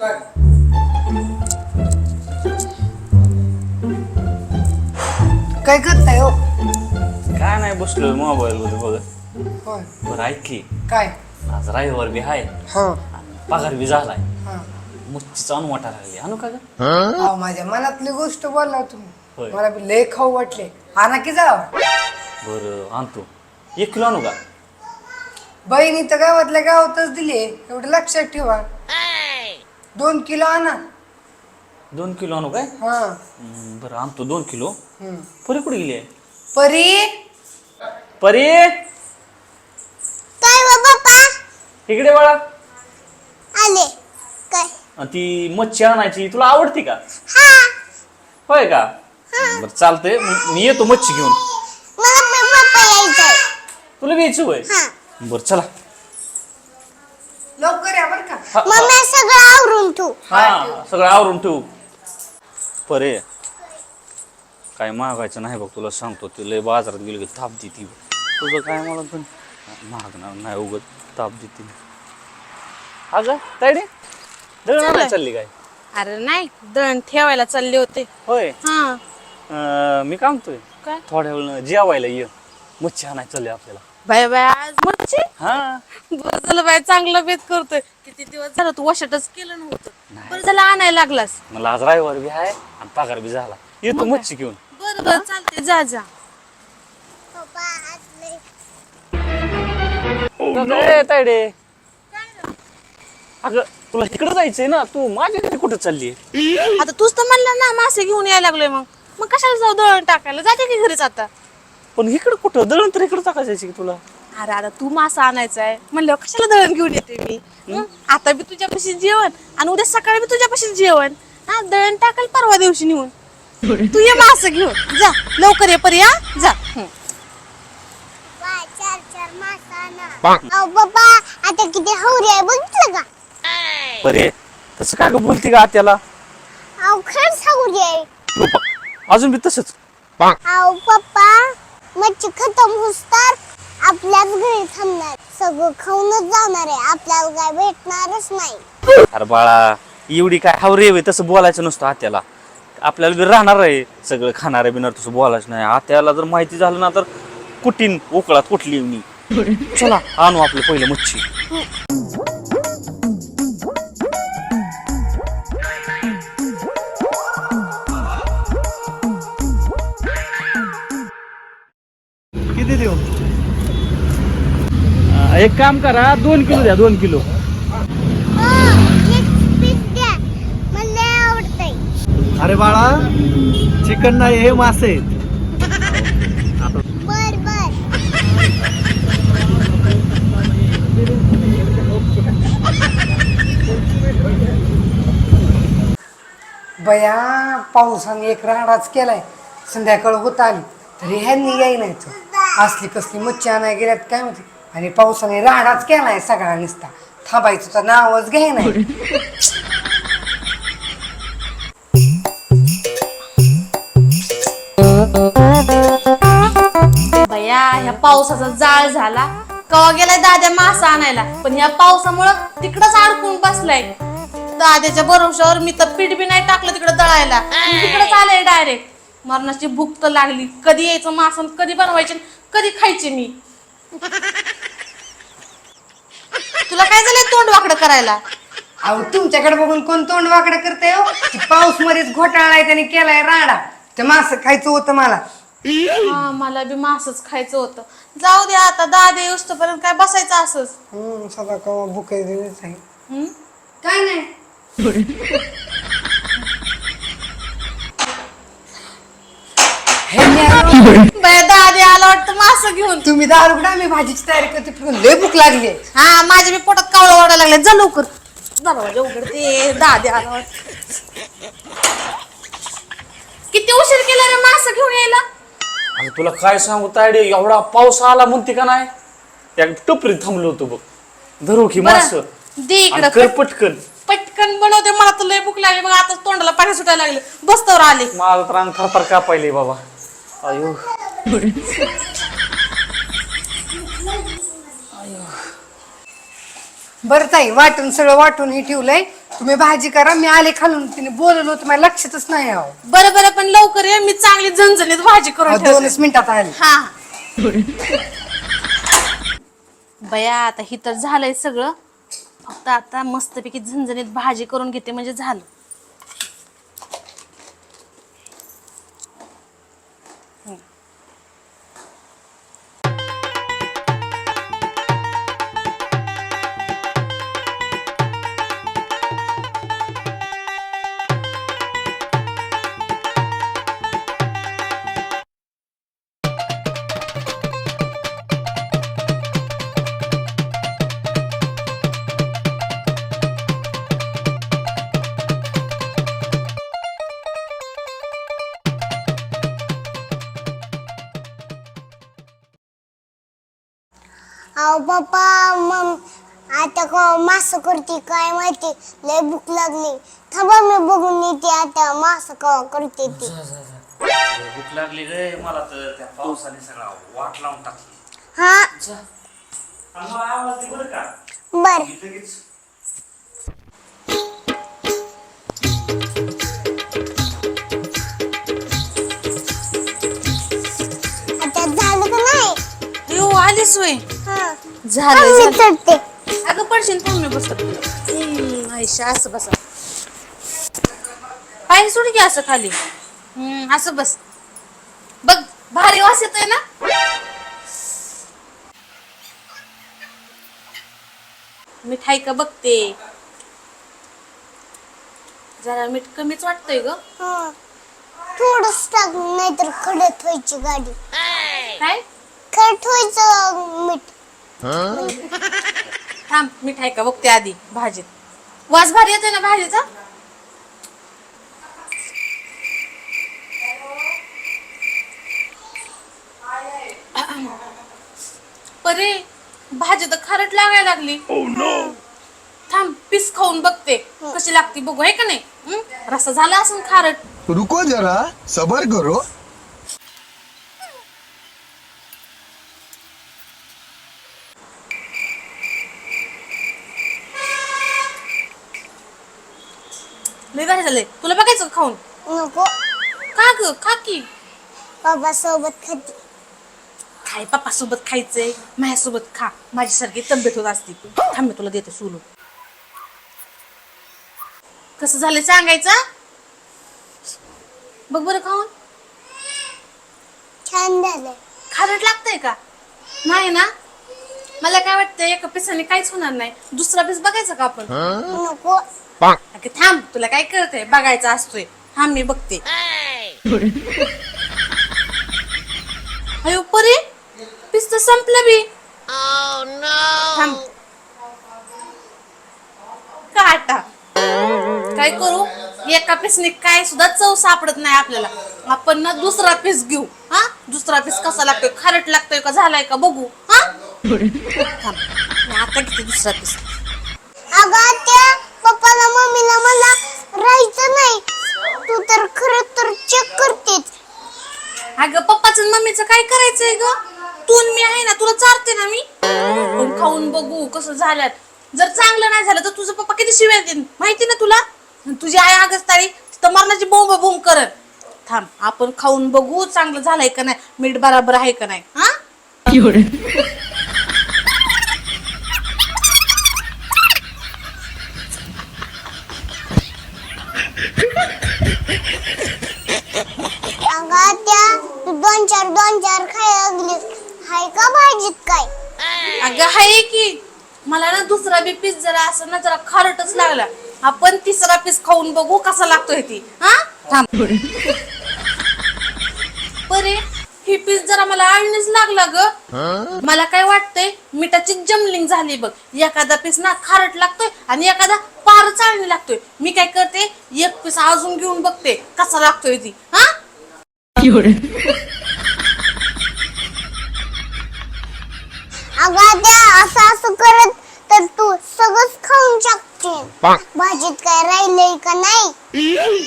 काय करताय हो? काय नाही बसलोय मोबाईल मध्ये बघत होय. बरं ऐक की. काय? आज रविवार बी आहे. हा. पगार बी झालाय. हा. मच्छीचा अनु वाटा लागली. आणू का ग? अहो, माझ्या मनातली गोष्ट बोलला तुम्ही. मला बी लय खाऊ वाटले. आणा की जावा. बरं आणतो. एक किलो आणू का? बहिणी तर गावातल्या गावातच दिली एवढं लक्षात ठेवा. दोन किलो आणा. दोन किलो आणू काय? हा. हम्म, बरं आणतो दोन किलो. हम्म. परी कुठे गेली आहे? परी? परी? काय व बाप्पा? इकडे बाळा. आले. काय? आणि ती मच्छी आणायची तुला आवडती का? हा. होय का? बरं चालतंय. मी येतो मच्छी घेऊन. मला यायचंय. तुला घ्यायची होय? हा. बरं चला. लवकर या बर का. हा, मग मी सगळं आवरून ठेवू. हा सगळं आवरून ठेवू. परे. काय मागायचं नाही बघ तुला सांगतो ते लय बाजारात गेलो की ताप देते. तुझं काय मला पण मागणार नाही उगत ताप देते. अगं तायडे दळण आणायला चालली काय? अरे नाही दळण ठेवायला चालले होते. होय. हा. अं, मी काम म्हणतोय? काय? थोड्या वेळ जेवायला ये. मच्छी आणायला चालली आपल्याला. बाय बाय आज मच्छी? हा. बरं झालं बाय चांगलं बेत करतोय. किती दिवस झालं तू वशाटच केलं नव्हतं. नाही. बरं झालं आणायला लागलास. मला आज रविवार बी आहे आणि पगार बी झाला. येतो मच्छी घेऊन. बरं बरं चालते जा जा. ए, तायडे. अगं तुला इकडे जायचंय ना तू माझ्या घरी कुठं चालली आता तूच तर म्हणला ना मासे घेऊन यायला लागलोय मग. मग कशाला जाऊ दळण टाकायला? जाते की घरीच आता? पण इकडं कुठं? दळण तर इकडं टाकायचं की तुला? अरे आता तू मासा आणायचा आहे. म्हणल्यावर कशाला दळण घेऊन येते मी? हं? आता बी तुझ्यापाशी जेवण आणि उद्या सकाळी बी तुझ्यापाशी जेवण. हा दळण टाकाल परवा दिवशी नेऊन. तू ये मासं घेऊन. जा लवकर ये परी हा? जा. हं. बाय चार चार मासा अहो बाप्पा आता किती हवरी आहे बघितलं का? बरे तसं काय ग बोलते का त्याला अहो खरंच हवरी आहे. अजून बी तसंच. अहो पप्पा मच्छी खतम होसतर आपल्याच घरी थांबणार. सगळं खाऊनच जाणार आहे. आपल्याला काय भेटणारच नाही. अरे बाळा एवढी काय हावरे आहे तसं बोलायचं नसतं आत्याला. आपल्याला बी राहणार आहे. सगळं खाणार आहे बिणार तसं बोलायचं नाही. आत्याला जर माहिती झालं ना तर कुटीन उकळात कुठली येऊन चला आणू आपलं पहिलं मच्छी. एक काम करा दोन किलो द्या दोन किलो. हो अरे बाळा चिकन नाही हे मासे आहेत. बर बर. बया पावसाने एक राडाच केलाय. संध्याकाळ होत आली तरी ह्यांनी याय नाही तो असली कसली मच्छी आणाय गेल्यात काय माहिती? आणि पावसाने राडाच केलाय सगळा नुसता. थांबायचं तर नावच घे नाही बया ह्या पावसाचा जाळ झाला. कवा गेलाय दाद्या मासा आणायला? पण ह्या पावसामुळं तिकडच अडकून बसलाय. दाद्याच्या भरोशावर मी तर पीठ बी नाही टाकलं तिकडे दळायला. तिकडच आलंय डायरेक्ट मरणाची भूक तर लागली. कधी यायचं मासन कधी बनवायचे आणि कधी खायचे मी? तुला काय झालंय तोंड वाकडं करायला? अहो तुमच्याकडे बघून कोण तोंड वाकडं करते हो? ती पाऊस मध्येच घोटाळा आहे त्याने केलाय राडा. ते मासं खायचं होतं मला. हा मला बी मासच खायचं होतं. जाऊ दे आता दादे येऊस्तोपर्यंत काय बसायचं असंच? हम्म सदा कवा बुक आहे हम्म? काय नाही ह्यांनी आलो. बाया दादे आला वाटतं मासं घेऊन. तुम्ही दारू उघडा मी भाजीची तयारी करते फिरून लय भूक लागली. आहे. हा माझ्या मी पोटात कावळा वाढायला लागले. जा लवकर. दरवाजा उघडते. आला वाटतं. किती उशीर केला रे मासं घेऊन यायला? अरे तुला काय सांगू तायडे? एवढा पाऊस आला म्हणते का नाही? त्या टपरीत थांबलो होतो बघ. धरू की मास. बरं, दे इकडं. कर पटकन. पटकन बनवते. मला तर लय भूक लागली. मग आता तोंडाला पाणी सुटायला लागले. बसतावर आले. माझं तर अंग थरथर कापायले बाबा. अयो. बरं ताई वाटून सगळं वाटून हे ठेवलंय. तुम्ही भाजी करा मी आले खालून. तिने बोलवलं होतं मला लक्षातच नाही आहो बरं बरं पण लवकर ये मी चांगली झणझणीत भाजी करून ठेवते दोनच मिनिटात आले. हा. बया आता ही तर झालंय सगळं. फक्त आता मस्तपैकी झणझणीत भाजी करून घेते म्हणजे झालं. का मास करते काय माहिती? लय भूक लागली. थांबा मी बघून येते आता. मास का करते ती? भूक लागली रे. मला तर त्या पावसाने सगळा वाट लावून टाकली. हा? आणि मला आवाज दे बरं का. बर. मी लगेच. आता झालं का नाही? आलीस वय हा. झालं मी झालं. चढते. अगं पडशील थांब मी बसत हम्म, आयशा असं बसा. पाय सोड की असं खाली. हम्म, असं बस. बघ भारी वास येतोय ना? मिठाई का बघते? जरा मीठ कमीच वाटतंय ग. हा थोडस टाक नाहीतर खडत व्हायची गाडी. काय? खडत व्हायचं मीठ? थांब मिठाई का? बघते आधी भाजीत. वास भारी येतोय ना भाजीचा? परे भाजी तर खारट लागायला लागली. थांब पीस खाऊन बघते. कशी लागती बघू आहे का नाही? हं? रस्सा झाला असं खारट. रुको जरा सबर करो लय भारी झालंय तुला बघायचं का खाऊन? नको. का ग? खा की? बाबा सोबत खाते. काय पप्पा सोबत खायचंय माझ्यासोबत खा. माझ्यासारखी तब्येत होत असती थांब मी तुला देते सोलून कसं झालं सांगायचं? बघ बरं खाऊन. छान झालंय. खारट लागतंय का? नाही ना? मला काय वाटतंय एका पिसाने काहीच होणार नाही. दुसरा पीस बघायचा का आपण? नको. अगं थांब तुला काय कळतंय? बघायचा असतोय. थांब मी बघते. अयो परे पीस तर संपलं बी. थांब. काटा. काय करू? एका पीसने काय सुद्धा चव सापडत नाही आपल्याला. आपण ना दुसरा पीस घेऊ. हा? दुसरा पीस कसा लागतोय? खारट लागतोय का? झालाय का? बघू. हा? थांब. मी आता घेते दुसरा पीस अगं त्या पप्पाला मम्मीला मला राहायचं नाही. तू तर खरं तर चेक करतेच. अगं पप्पाचं आणि मम्मीचं काय करायचंय ग? तू आणि मी आहे ना तुला चारते ना मी? पण खाऊन बघू कसं झाल्यात. जर चांगलं नाही झालं तर तुझं पप्पा किती शिव्या देईन? माहिती ना तुला? आणि तुझी आई आगस्तारी तर मरणाची बोंब बोंब करत. थांब आपण खाऊन बघू चांगलं झालंय का नाही मीठ बराबर आहे का नाही हा? सांगा त्या तू दोन चार दोन चार खाय लागली हाय का भाजीत काय? अगं हाय की. मला ना दुसरा बी पीस जरा असं ना जरा खारटच लागला. आपण तिसरा पीस खाऊन बघू कसा लागतोय ती. हा? थांब. बरे ही पीस जरा मला आळणीच लागला ग. मला काय वाटतंय मिठाची जमलिंग झाली बघ. एखादा पीस ना खारट लागतोय आणि एखादा पार चाळणी लागतोय. मी काय करते एक पीस अजून घेऊन बघते कसा लागतोय ती. हा? अगं त्या असं असं करत तर तू सगळंच खाऊन टाकशील भाजीत काय राहिलंय का नाही?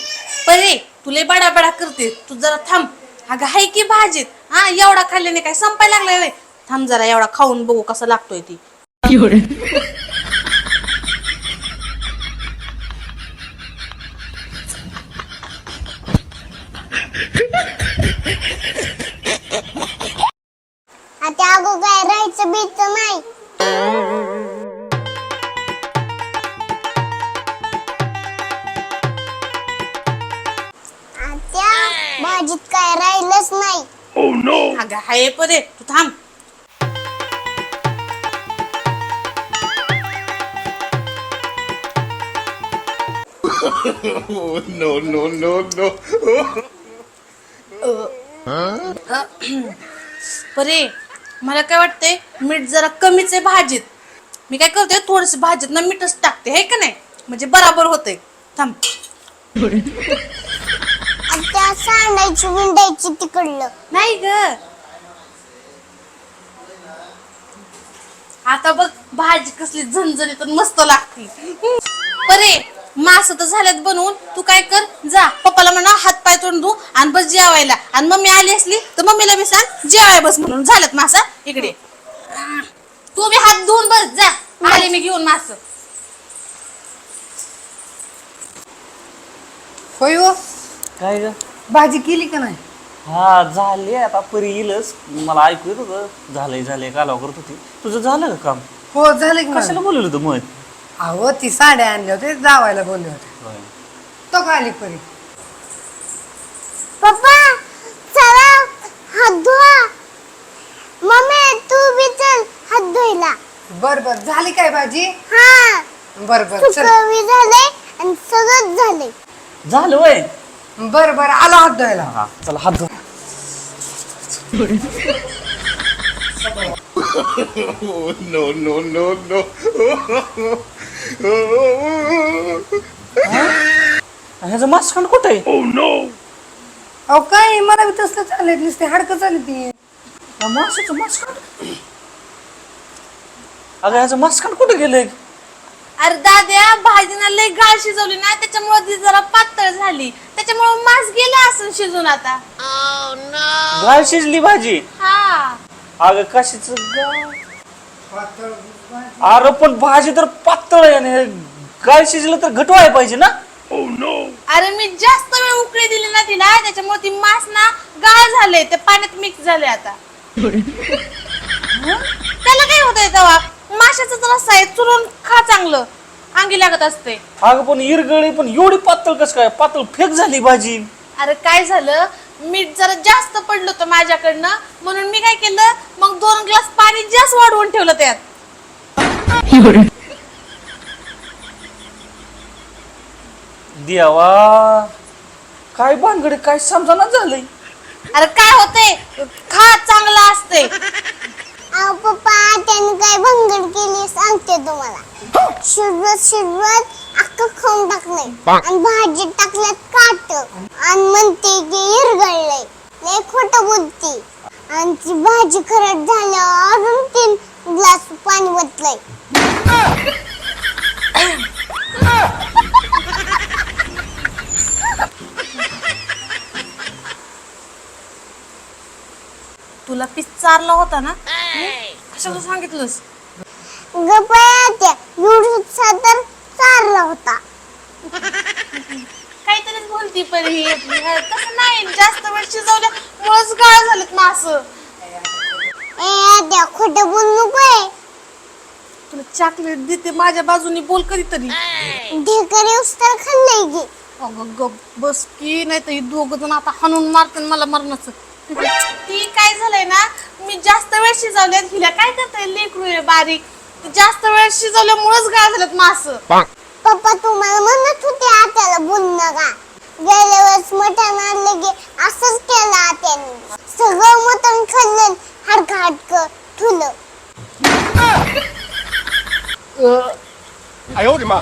परे तुले बडा बडा करते. तू जरा थांब. अगं हाय की भाजीत. हा एवढा खाल्ल्याने काय संपायला लागलाय व्हय? थांब जरा एवढा खाऊन बघू कसा लागतोय ती. अगं हाय परे तू थांब. No, no, no, no. परे मला काय वाटतंय मीठ जरा कमीच आहे भाजीत. मी काय करते थोडस भाजीत ना मीठच टाकते हे का नाही? म्हणजे बराबर होतंय. थांब. आणि त्या सांडायची विंडायची तिकडलं. नाही ग. आता बघ भाजी कसली झणझणीत आणि मस्त लागती. परे मास तर झाल्यात बनवून. तू काय कर जा. पप्पाला म्हणा हात पाय तोंड धू आणि बस जेवायला. आणि मम्मी आली असली तर मम्मीला बी सांग जेवाय बस म्हणून. झाल्यात मासा इकडे. तू बी हात धुवून बस जा. आले मी घेऊन मास. होय हो. काय ग? भाजी केली का नाही? हा झाले आता परी येईलच मला ऐकू येत होतं झालंय झालंय कालवा करत होती. तुझं झालं का काम? हो झालं की कशाला? बोलवलं होतं मग? अहो ती साड्या आणल्या होते जावायला बोलले होते. तो का आली परी. पप्पा चला हात धुवा. मम्मी तू बी चल हात धुयला. बर बर. झाली काय भाजी? हा. बर बर. चल. सुकवी झाले आणि सगळंच झाले झालं वय बर बर आलो हात धुवायला. हा चला हात धु. no, no, no, no. ह्याचं मास्कंड कुठं? आहे अहो काय? मला बी तसलं चालत नुसते हाडकं चालली ती. हा, माशाचं मास्कंड अगं ह्याचं मास्कंड कुठं गेलंय? अरे दाद्या भाजीनं लय गाळ शिजवली ना त्याच्यामुळे ती जरा पातळ झाली. त्याच्यामुळे मांस गेला असं शिजून आता. गाय शिजली भाजी? हा. अगं कशाच अरे पण भाजी तर पातळ आहे आणि गाय शिजलं तर घटवाय पाहिजे ना? अरे मी जास्त वेळ उकळी दिली ना तिला त्याच्यामुळे ती मांस ना गाळ झाले ते पाण्यात मिक्स झाले आता. हं? त्याला काय होतंय तेव्हा? माशाचा रस्सा आहे चुरून खा चांगलं. अंगी लागत असते. अगं पण इरगळी पण एवढी पातळ कस काय? पातळ फेक झाली भाजी. अरे काय झालं? मीठ जरा जास्त पडलं होतं माझ्याकडनं. म्हणून मी काय केलं? मग दोन ग्लास पाणी जास्त वाढवून ठेवलं त्यात. देवा काय भानगड काय समजाना झालंय? अरे काय होते खा चांगलं असते पप्पा त्याने काय भंगड केली सांगते तुम्हाला. शिरवत शिरवत अख्खं खाऊन टाकलंय. आणि भाजीत टाकल्यात काट. आणि म्हणते की हिरगळलंय. लय खोट बोलती. आणि ती भाजी खरट झाल्यावर अजून तीन ग्लास पाणी वतलंय तुला पीस चारला होता ना? सांगितलंस? तर चारला होता. काहीतरीच बोलती पण ही. तसं नाही. जास्त वेळ शिजवल्या मुळेच गाळ झालेत मास ए त्या खोट बोल नकोय तुला चॉकलेट देते माझ्या बाजूने बोल कधीतरी. ढेकर येऊस तर खाल्लंय की. अगं गप बस की नाही तर ही दोघ जण आता हाणून मारते मला मरणाचं. ती काय झालंय ना मी जास्त वेळ शिजवले हिला काय करताय लेकरू आहे बारीक ती जास्त वेळ शिजवल्यामुळेच गाळ झालेत मास पप्पा तुम्हाला म्हणत होते आत्याला बोल नका गेल्या वेळेस मटण आणलं की असंच केलं आत्याने सगळं मटण खाल्लं हाडकं हाडकं ठुलं 哎呦我的妈！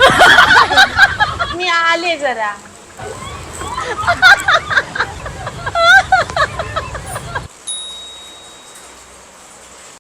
मी आले जरा